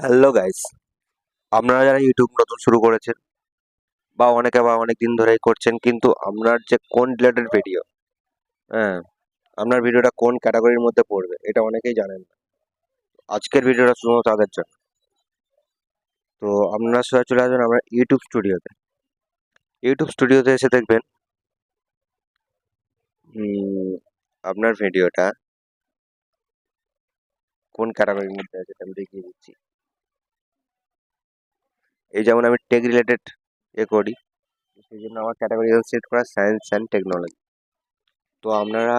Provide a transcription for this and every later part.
Hello guys আপনারা যারা YouTube নতুন শুরু করেছেন, বা অনেকে বা অনেক দিন ধরেই করছেন, কিন্তু আপনার যে কোন রিলেটেড ভিডিও হ্যাঁ আপনার ভিডিওটা কোন ক্যাটাগরির মধ্যে পড়বে, এটা অনেকেই জানেন না। আজকের ভিডিওটা শুধুমাত্র তাদের জন্য। তো আপনারা সবাই চলে আসবেন আমরা ইউটিউব স্টুডিওতে ইউটিউব স্টুডিওতে এসে দেখবেন আপনার ভিডিওটা কোন ক্যাটাগরির মধ্যে আছে আমি দেখিয়ে দিচ্ছি। এই যেমন আমি টেক রিলেটেড এ করি, সেই জন্য আমার ক্যাটাগরি সেট করা সায়েন্স অ্যান্ড টেকনোলজি তো আপনারা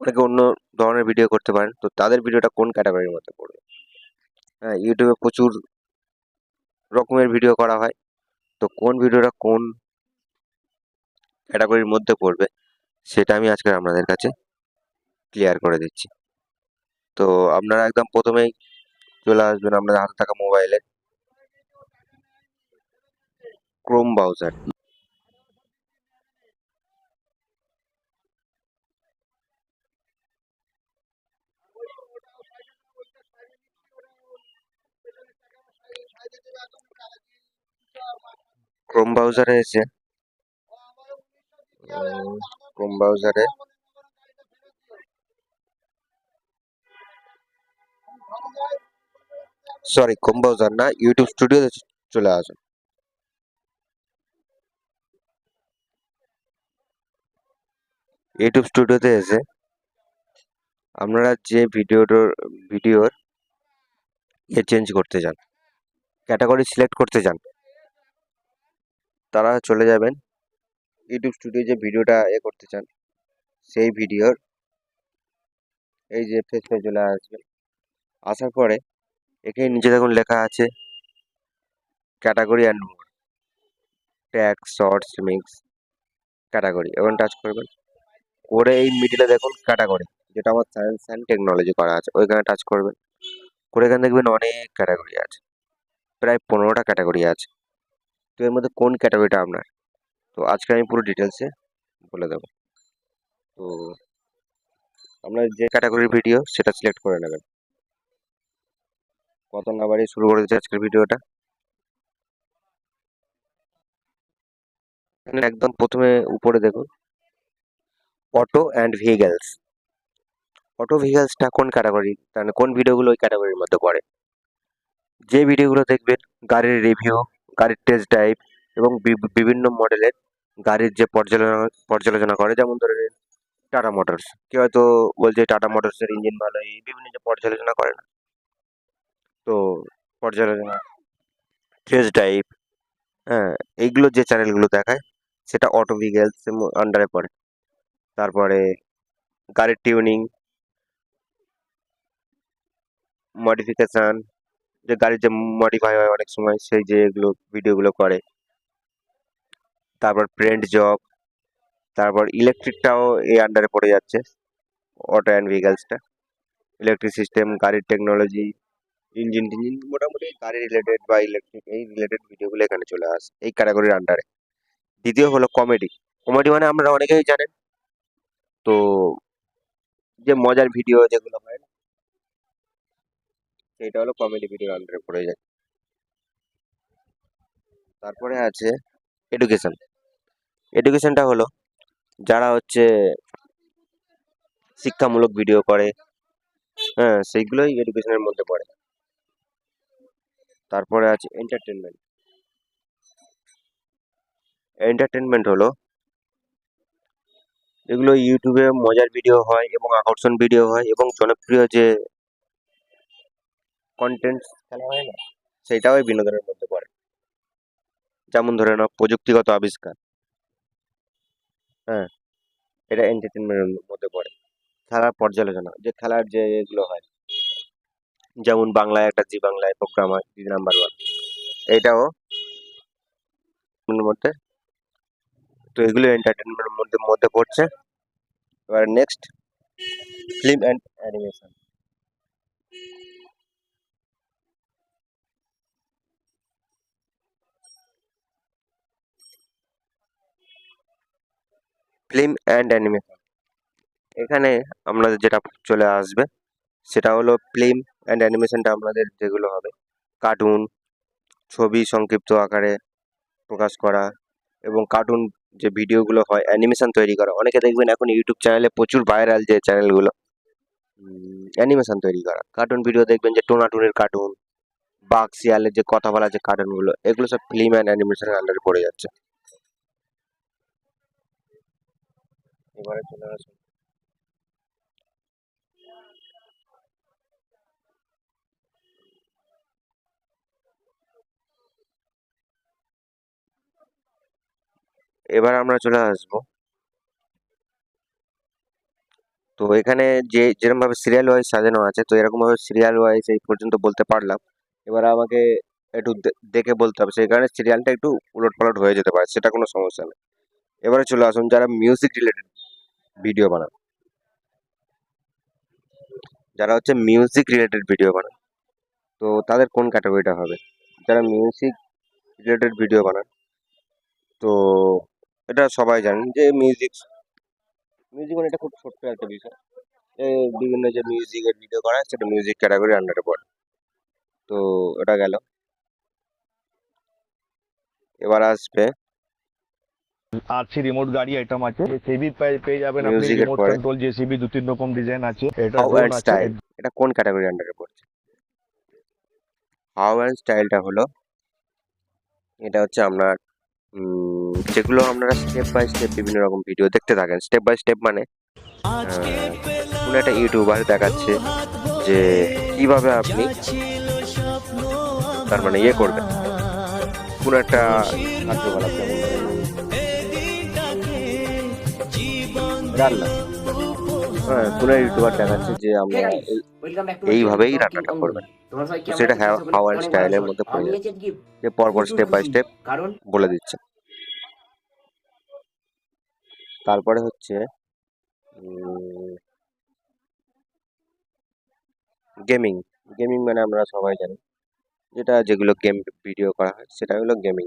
অনেকে অন্য ধরনের ভিডিও করতে পারেন, তো তাদের ভিডিওটা কোন ক্যাটাগরির মধ্যে পড়বে? হ্যাঁ ইউটিউবে প্রচুর রকমের ভিডিও করা হয়, তো কোন ভিডিওটা কোন ক্যাটাগরির মধ্যে পড়বে, সেটা আমি আজকে আপনাদের কাছে ক্লিয়ার করে দিচ্ছি। তো আপনারা একদম প্রথমেই চলে আসবেন আপনাদের হাতে থাকা মোবাইলে ক্রোম ব্রাউজার। ক্রোম ব্রাউজারে এসে ক্রোম ব্রাউজারে সরি, ক্রোম ব্রাউজার না, ইউটিউব স্টুডিওতে চলে আসুন। ইউটিউব স্টুডিওতে এসে আপনারা যে ভিডিওটার ভিডিওর ইয়ে চেঞ্জ করতে চান ক্যাটাগরি সিলেক্ট করতে চান, তারা চলে যাবেন ইউটিউব স্টুডিও যে ভিডিওটা এ করতে চান, সেই ভিডিওর এই যে ফেসে চলে আসবে। আসার পরে এখানে নিচে দেখুন লেখা আছে category and tag shorts mix category এবং টাচ করবেন। করে এই মিডিলে দেখুন ক্যাটাগরি যেটা আমার সায়েন্স অ্যান্ড টেকনোলজি করা আছে, ওইখানে টাচ করবেন। করে এখানে দেখবেন অনেক ক্যাটাগরি আছে, প্রায় পনেরোটা ক্যাটাগরি আছে। তো এর মধ্যে কোন ক্যাটাগরিটা আপনার? তো আজকে আমি পুরো ডিটেলসে বলে দেবো। তো আপনার যে ক্যাটাগরির ভিডিও সেটা সিলেক্ট করে নেবেন। কত নাম্বারে শুরু করে দিচ্ছে আজকের ভিডিওটা একদম প্রথমে উপরে দেখুন। অটো অ্যান্ড ভেহিকেলস অটো ভেহিকেলসটা কোন ক্যাটাগরি মানে কোন ভিডিওগুলো ওই ক্যাটাগরির মধ্যে পড়ে? যে ভিডিওগুলো দেখবেন, গাড়ির রিভিউ গাড়ির টেস্ট ড্রাইভ এবং বিভিন্ন মডেলের গাড়ির যে পর্যালোচনা পর্যালোচনা করে, যেমন ধরে টাটা মোটরস কেউ হয়তো বলছে টাটা মোটরসের ইঞ্জিন ভালো, এই বিভিন্ন যে পর্যালোচনা করে না। তো পর্যালোচনা টেস্ট ড্রাইভ হ্যাঁ এইগুলো যে চ্যানেলগুলো দেখায়, সেটা অটো ভেহিকেলস আন্ডারে পড়ে। তারপরে গাড়ির টিউনিং মডিফিকেশান যে গাড়ির যে মডিফাই হয় অনেক সময় সেই যে এগুলো ভিডিওগুলো করে। তারপর প্রিন্ট জব তারপর ইলেকট্রিকটাও এই আন্ডারে পড়ে যাচ্ছে অটো অ্যান্ড ভেহিকেলসটা ইলেকট্রিক সিস্টেম গাড়ির টেকনোলজি ইঞ্জিন টিঞ্জিন মোটামুটি গাড়ি রিলেটেড বা ইলেকট্রিক এই রিলেটেড ভিডিওগুলো এখানে চলে আসে, এই ক্যাটাগরির আন্ডারে দ্বিতীয় হলো কমেডি কমেডি মানে আমরা অনেকেই জানেন তো যে মজার ভিডিও যেগুলো হয় না, সেটা হলো কমেডি ভিডিও আন্ডারে পড়ে যায়। তারপরে আছে এডুকেশন এডুকেশনটা হলো যারা হচ্ছে শিক্ষামূলক ভিডিও করে হ্যাঁ সেইগুলোই এডুকেশনের মধ্যে পড়ে। তারপরে আছে এন্টারটেনমেন্ট এন্টারটেনমেন্ট হলো এগুলো ইউটিউবে মজার ভিডিও হয় এবং আকর্ষণ ভিডিও হয় এবং জনপ্রিয় যে কন্টেন্ট খেলা হয় না, সেটাও বিনোদনের মধ্যে পড়ে। যেমন ধরে নাও প্রযুক্তিগত আবিষ্কার। হ্যাঁ এটা এন্টারটেনমেন্টের মধ্যে পড়ে। খেলার পর্যালোচনা, যে খেলার যে এগুলো হয়। যেমন বাংলায় একটা জি বাংলায় প্রোগ্রাম হয় জি নাম্বার ওয়ান এটাও মধ্যে তো এগুলো এন্টারটেনমেন্টের মধ্যে মধ্যে পড়ছে। এবার next film and animation film and animation এখানে আপনাদের যেটা চলে আসবে, সেটা হলো ফিল্ম অ্যান্ড অ্যানিমেশনটা আপনাদের যেগুলো হবে। কার্টুন ছবি সংক্ষিপ্ত আকারে প্রকাশ করা এবং কার্টুন যে ভিডিওগুলো হয় অ্যানিমেশন তৈরি করা। অনেকে দেখবেন এখন ইউটিউব চ্যানেলে প্রচুর ভাইরাল যে চ্যানেলগুলো অ্যানিমেশন তৈরি করা। কার্টুন ভিডিও দেখবেন যে টোনাটুনের কার্টুন বাঘ শিয়ালের যে কথা বলা যে কার্টুনগুলো এগুলো সব ফিল্ম অ্যান্ড অ্যানিমেশনের আন্ডারে পড়ে যাচ্ছে। এবারে চলে আসুন। এবার আমরা চলে আসব। তো এখানে যে যেরকম ভাবে সিরিয়াল ওয়াইজ সাজানো আছে, তো এরকম ভাবে সিরিয়াল ওয়াইজ এই পর্যন্ত বলতে পারলাম। এবার আমাকে একটু দেখে বলতে হবে সেই কারণে সিরিয়ালটা একটু উলট পালট হয়ে যেতে পারে, সেটা কোনো সমস্যা নেই। এবারে চলে আসুন, যারা মিউজিক রিলেটেড ভিডিও বানান। যারা হচ্ছে মিউজিক রিলেটেড ভিডিও বানান, তো তাদের কোন ক্যাটাগরিটা হবে? যারা মিউজিক রিলেটেড ভিডিও বানান, তো এটা সবাই জানেন যে মিউজিক মিউজিক মানে এটা খুব ছোট্ট একটা বিষয়। বিভিন্ন যে মিউজিকের ভিডিও করা হয় সেটা মিউজিক ক্যাটাগরি আন্ডারে পড়ে। তো এটা গেল। এবার আসবে। আরসি রিমোট গাড়ি আইটেম আছে। পেয়ে যাবেন আপনি রিমোট কন্ট্রোল জেসিবি দু তিন রকম ডিজাইন আছে। এটা স্টাইল এটা কোন ক্যাটাগরির আন্ডারে পড়ছে? স্টাইলটা হলো। এটা হচ্ছে আপনার যেগুলো আপনারা স্টেপ বাই স্টেপ বিভিন্ন রকম ভিডিও দেখতে থাকেন। স্টেপ বাই স্টেপ মানে কোনো একটা ইউটিউবার দেখাচ্ছে যে কীভাবে আপনি তার মানে ইয়ে করবেন। কোনো একটা কার্যকলাপ হ্যাঁ কোনো ইউটিউবার দেখাচ্ছে যে আমরা এই- এইভাবেই রান্নাটা করবেন। সেটা হাওয়া স্টাইলের মধ্যে পড়ে যে পরপর স্টেপ বাই স্টেপ বলে দিচ্ছে। তারপরে হচ্ছে গেমিং। গেমিং মানে আমরা সবাই জানি। যেটা যেগুলো গেম ভিডিও করা হয় সেটা হলো গেমিং।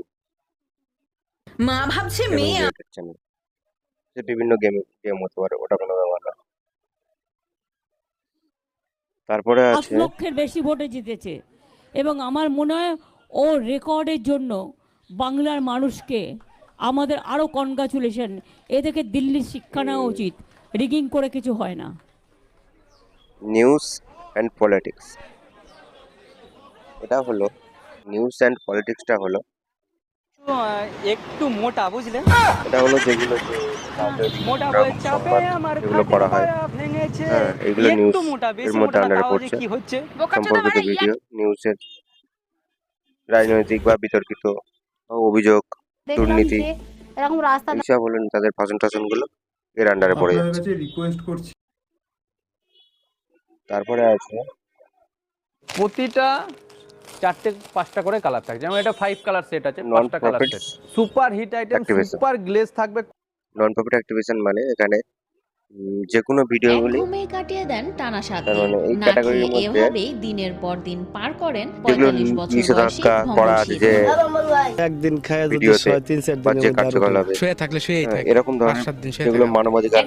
মা ভাবছে মেয়ে চ্যানেল যে বিভিন্ন গেম গেম হতে পারে ওটা কোনো ব্যাপার না। তারপরে আছে লক্ষের বেশি ভোটে জিতেছে। এবং আমার মনে হয় ও রেকর্ডের জন্য বাংলার মানুষকে আমাদের আরও কনগ্রাচুলেশন এদেরকে দিল্লির শিক্ষা নেওয়া উচিত। রিগিং করে কিছু হয় না। নিউজ অ্যান্ড পলিটিক্স এটা হলো নিউজ অ্যান্ড পলিটিক্সটা হলো। একটু মোটা বুঝলেন এটা হলো যেগুলো মোটা বলে চাপে আমার করা হয়। ভেঙেছে। হ্যাঁ এগুলো নিউজ একটু মোটা বেশি এর মধ্যে আন্ডারে পড়ছে কি হচ্ছে? সম্পর্কিত ভিডিও নিউজের রাজনৈতিক বা বিতর্কিত অভিযোগ। দেখলাম দুর্নীতি যে এরকম রাস্তা এইসব হলেন তাদের পাচন টাচনগুলো এর আন্ডারে পড়ে যাচ্ছে। কাছে রিকোয়েস্ট করছি। তারপরে আছে প্রতিটা চারটে পাঁচটা করে কালার থাকে। যেমন এটা ফাইভ কালার সেট আছে নন পাঁচটা colour set super hit item Activation. Super glaze থাকবে। নন প্রফিট অ্যাক্টিভিশন মানে এখানে যে কোনো ভিডিওগুলি ঘুমে কাটিয়ে দেন টানা সাত দিন। মানে এই না ক্যাটাগরির খেয়ে মধ্যে এভাবেই দিনের পর দিন পার করেন যেগুলো পঁয়তাল্লিশ বছর বয়সী করা আছে যে একদিন খায় যদি ভিডিওতে ছয় তিন চার মধ্যে আরও শুয়ে থাকলে শুয়েই হ্যাঁ, থাকে। এরকম ধরনের সাত দিন শুয়ে থাকে। মানবাধিকার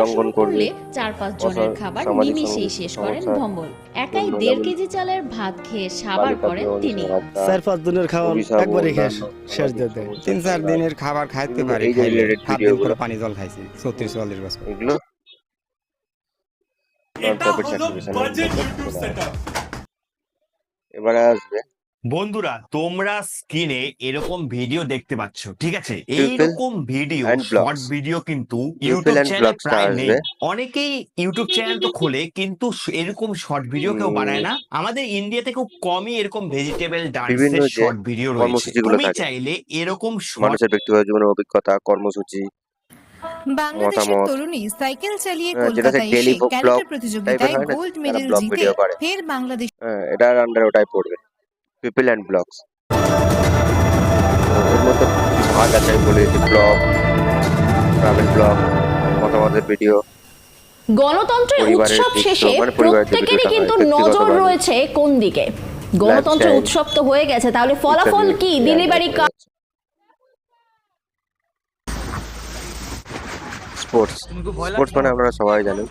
লঙ্ঘন করলে চার পাঁচ জনের খাবার নিমিষেই শেষ করেন ভম্বল। একাই অন্যান্য দেড় যেমন কেজি চালের ভাত খেয়ে সাবার করেন তিনি। চার পাঁচ দিনের অভিশাপ, একবারই শেষ অন্যান্য শেষ দিয়ে দেয় সমস্যা, তিন চার দিনের খাবার খাইতে পারি খাইলে সাত দিন করে পানি জল খাইছি ছত্রিশ চল্লিশ বছর। এগুলো নন প্রফিট অ্যাক্টিভিশন এবারে আসবে। বন্ধুরা তোমরা স্ক্রিনে এরকম ভিডিও দেখতে পাচ্ছ ঠিক আছে? এইরকম ভিডিও শর্ট ভিডিও কিন্তু ইউটিউব চ্যানেলে প্রায় নেই। অনেকেই ইউটিউব চ্যানেল তো খোলে কিন্তু এরকম শর্ট ভিডিও কেউ বানায় না। আমাদের ইন্ডিয়াতে খুব কমই এরকম ভেজিটেবল ডান্সের শর্ট ভিডিও রয়েছে। তুমি চাইলে এরকম শর্ট মানুষের ব্যক্তিগত জীবনের অভিজ্ঞতা কর্মসূচি বাংলাদেশের তরুণী সাইকেল চালিয়ে কলকাতায় এসে ক্যারেক্টার প্রতিযোগিতায় গোল্ড মেডেল জিতে ফের বাংলাদেশ এটার আন্ডারে ওটাই পড়বে। পিপল অ্যান্ড ব্লগস এর মধ্যে ভাগ আছে আমি বলে দিচ্ছি ব্লগ ট্রাভেল ব্লগ মতামতের ভিডিও গণতন্ত্রের উৎসব শেষে মানে প্রত্যেকেরই কিন্তু নজর রয়েছে কোন দিকে? গণতন্ত্রের উৎসব তো হয়ে গেছে তাহলে ফলাফল কি? এই দিলি আন্ডারে বাড়ি পড়ে যাচ্ছে। স্পোর্টস স্পোর্টস মানে আপনারা সবাই জানেন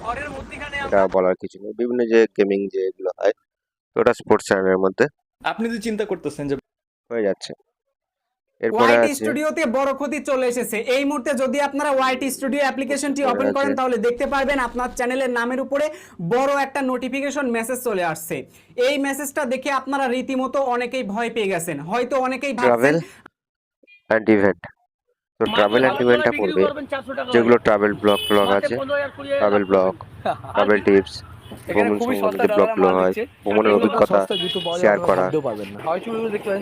এটা বলার কিছু নেই। বিভিন্ন যে গেমিং যে এগুলো হয় তো ওটা স্পোর্টস চ্যানেলের মধ্যে। আপনি তো চিন্তা করতেছেন যে হয়ে যাচ্ছে। এরপরে ওয়াইটি স্টুডিওতে বড় ক্ষতি চলে এসেছে। এই মুহূর্তে যদি আপনারা ওয়াইটি স্টুডিও অ্যাপ্লিকেশনটি ওপেন করেন তাহলে দেখতে পারবেন আপনার চ্যানেলের নামের উপরে বড় একটা নোটিফিকেশন মেসেজ চলে আসছে। এই মেসেজটা দেখে আপনারা রীতিমতো অনেকেই ভয় পেয়ে গেছেন। হয়তো অনেকেই ট্রাভেল ভাবছেন ইভেন্ট তো ট্রাভেল অ্যান্ড ইভেন্টটা পড়বে যেগুলো ট্রাভেল ব্লগ ব্লগ আছে ট্রাভেল ব্লগ ট্রাভেল টিপস ভ্রমণ সম্বন্ধে যে ব্লগগুলো হয় ভ্রমণের অভিজ্ঞতা শেয়ার করা।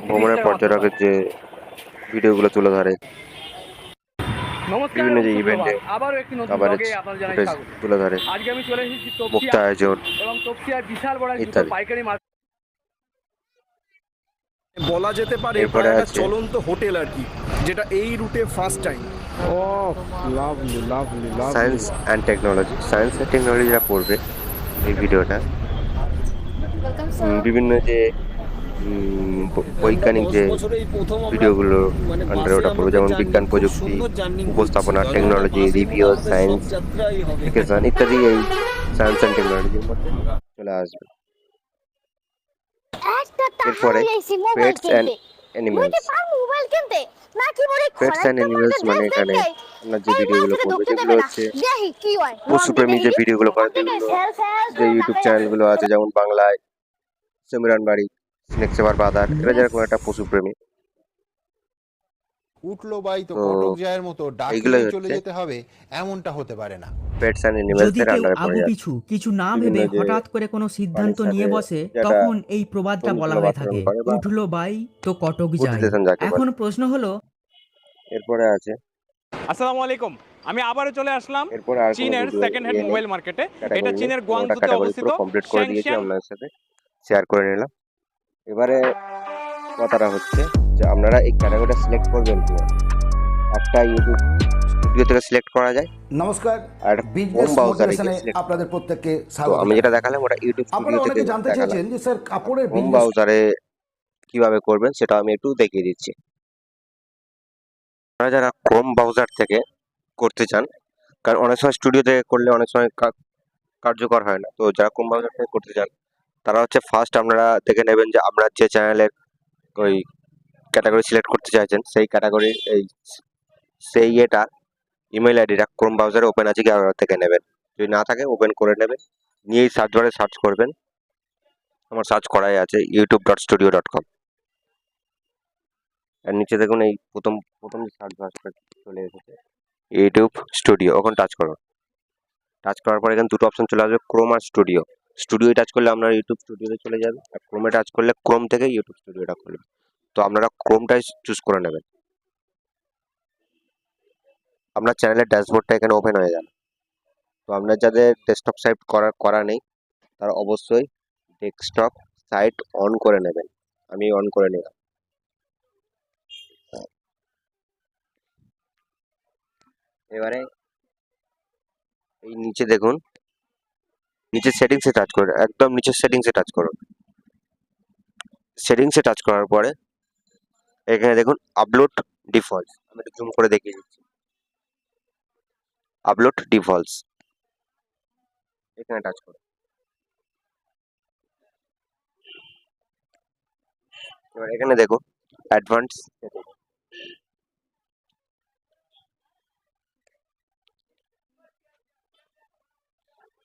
ভ্রমণের পর্যটকের যে ভিডিওগুলো তুলে ধরে। বিভিন্ন যে। ইভেন্টে আবারও একটি নতুন আবার ব্লগে আপনাদের জানাই ফুটেজ তুলে ধরে। আজকে আমি চলে এসেছি মুক্ত আয়োজন ইত্যাদি। বলা যেতে পারে চলন্ত হোটেল আর কি। যেটা এই রুটে first time O lovely lovely lovely science and technology science and টেকনোলজিরা পড়বে এই ভিডিওটা। বিভিন্ন যে বৈজ্ঞানিক যে ভিডিওগুলো আন্ডারে ওটা পড়বে যেমন বিজ্ঞান প্রযুক্তি উপস্থাপনা টেকনোলজি রিভিউ সায়েন্স এডুকেশন ইত্যাদি এই সায়েন্স অ্যান্ড টেকনোলজির মধ্যে চলে আসবে। এরপরে পেটস অ্যান্ড অ্যানিমেলস মোবাইল কিনতে। পেটস অ্যান্ড অ্যানিমেলস মানে এখানে আপনার যে ভিডিওগুলো করবে যেগুলো হচ্ছে পশুপ্রেমী যে ভিডিওগুলো করে যে ইউটিউব চ্যানেলগুলো আছে যেমন বাংলায় সমীরণ বাড়ি স্নেক সেবার বাদার এরা যেরকম একটা পশুপ্রেমী উঠল বাই তো তো কটক জয়ের মতো চলে যেতে হবে এমনটা হতে পারে না। পেটস অ্যান্ড অ্যানিমেলস এর আন্ডারে পড়ে যাচ্ছে। পিছু কিছু না ভেবে হঠাৎ করে কোনো সিদ্ধান্ত নিয়ে বসে তখন এই প্রবাদটা বলা হয়ে থাকে উঠল বাই তো কটক যায় এখন প্রশ্ন হলো এরপরে আছে। আসসালামু আলাইকুম। আমি আবারও চলে আসলাম কোনো চীনের সেকেন্ড হ্যান্ড মোবাইল মার্কেটে এটা চীনের গুয়াংজুতে অবস্থিত কমপ্লিট করে দিয়েছি আপনার সাথে। শেয়ার করে নিলাম। এবারে কথাটা হচ্ছে যে আপনারা এই ক্যাটাগরিটা সিলেক্ট করবেন কি একটা ইউটিউব স্টুডিও থেকে সিলেক্ট করা যায়। নমস্কার আর গিয়ে সিলেক্ট আপনাদের প্রত্যেককে তো আমি যেটা দেখালাম ওটা ইউটিউব স্টুডিও থেকে দেখালাম। যে স্যার কাপড়ের হোম ব্রাউজারে কীভাবে করবেন সেটা আমি একটু দেখিয়ে দিচ্ছি। আপনারা যারা ক্রোম ব্রাউজার থেকে করতে চান কারণ অনেক সময় স্টুডিও থেকে করলে অনেক সময় কার্যকর হয় না। তো যারা ক্রোম ব্রাউজার থেকে করতে চান তারা হচ্ছে ফার্স্ট আপনারা দেখে নেবেন যে আপনার যে চ্যানেলের ওই ক্যাটাগরি সিলেক্ট করতে চাইছেন সেই ক্যাটাগরি এই সেই এটা ইমেল আইডিটা ক্রোম ব্রাউজারে ওপেন আছে কি থেকে নেবেন। যদি না থাকে ওপেন করে নেবেন। নিয়েই সার্চ বারে সার্চ করবেন। আমার সার্চ করাই আছে YouTube dot studio dot com আর নিচে দেখুন এই প্রথম প্রথম সার্চ বারটা চলে এসেছে ইউটিউব স্টুডিও ওখানে টাচ করো টাচ করার পরে এখানে দুটো অপশন চলে আসবে ক্রোম আর স্টুডিও স্টুডিও টাচ করলে আপনার ইউটিউব স্টুডিওতে চলে যাবে আর ক্রোমে টাচ করলে ক্রোম থেকে ইউটিউব স্টুডিওটা খুলবে। তো আপনারা ক্রোমটাই চুজ করে নেবেন। আপনার চ্যানেলের ড্যাশবোর্ডটা এখানে ওপেন হয়ে যাবে তো আপনার যাদের ডেস্কটপ সাইট করা করা নেই, তারা অবশ্যই ডেস্কটপ সাইট অন করে নেবেন। আমি অন করে নিলাম। এবারে এই নিচে দেখুন নিচে সেটিংসে টাচ করুন, একদম নিচে সেটিংসে টাচ করুন। সেটিংসে টাচ করার পরে এখানে দেখুন আপলোড ডিফল্টস আমি একটু জুম করে দেখিয়ে দিচ্ছি। আপলোড ডিফল্টস এখানে টাচ করুন এবার এখানে দেখুন অ্যাডভান্স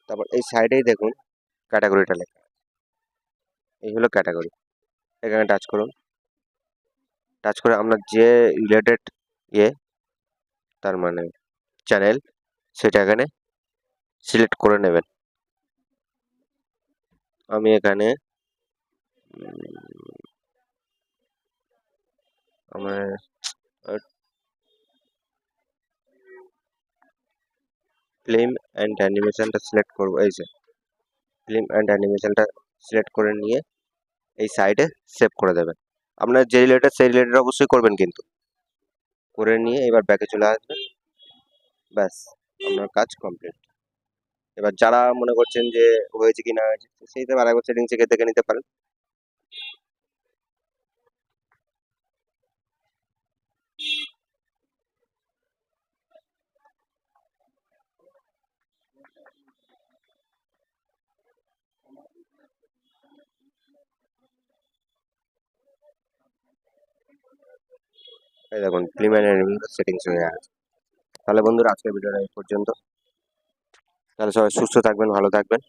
তারপর এই সাইডেই দেখুন ক্যাটাগরিটা লেখা এই হলো ক্যাটাগরি এখানে টাচ করুন। টাচ করে আপনার যে রিলেটেড ইয়ে তার মানে চ্যানেল সেটা এখানে সিলেক্ট করে নেবেন। আমি এখানে আমার ফিল্ম অ্যান্ড অ্যানিমেশনটা সিলেক্ট করব, এই যে ফিল্ম অ্যান্ড অ্যানিমেশনটা সিলেক্ট করে নিয়ে এই সাইডে সেভ করে দেবেন। আপনার যে রিলেটেড সেই রিলেটেড অবশ্যই করবেন কিন্তু। করে নিয়ে এবার ব্যাকে চলে আসবেন, ব্যাস। আপনার কাজ কমপ্লিট এবার যারা মনে করছেন যে হয়েছে কি না হয়েছে সেই হিসেবে আরেকবার সেটিং চেকে দেখে নিতে পারেন। দেখুন প্রিমিয়ার সেটিংস হয়ে আছে। তাহলে বন্ধুরা আজকের ভিডিওটা এই পর্যন্ত। তাহলে সবাই সুস্থ থাকবেন ভালো থাকবেন।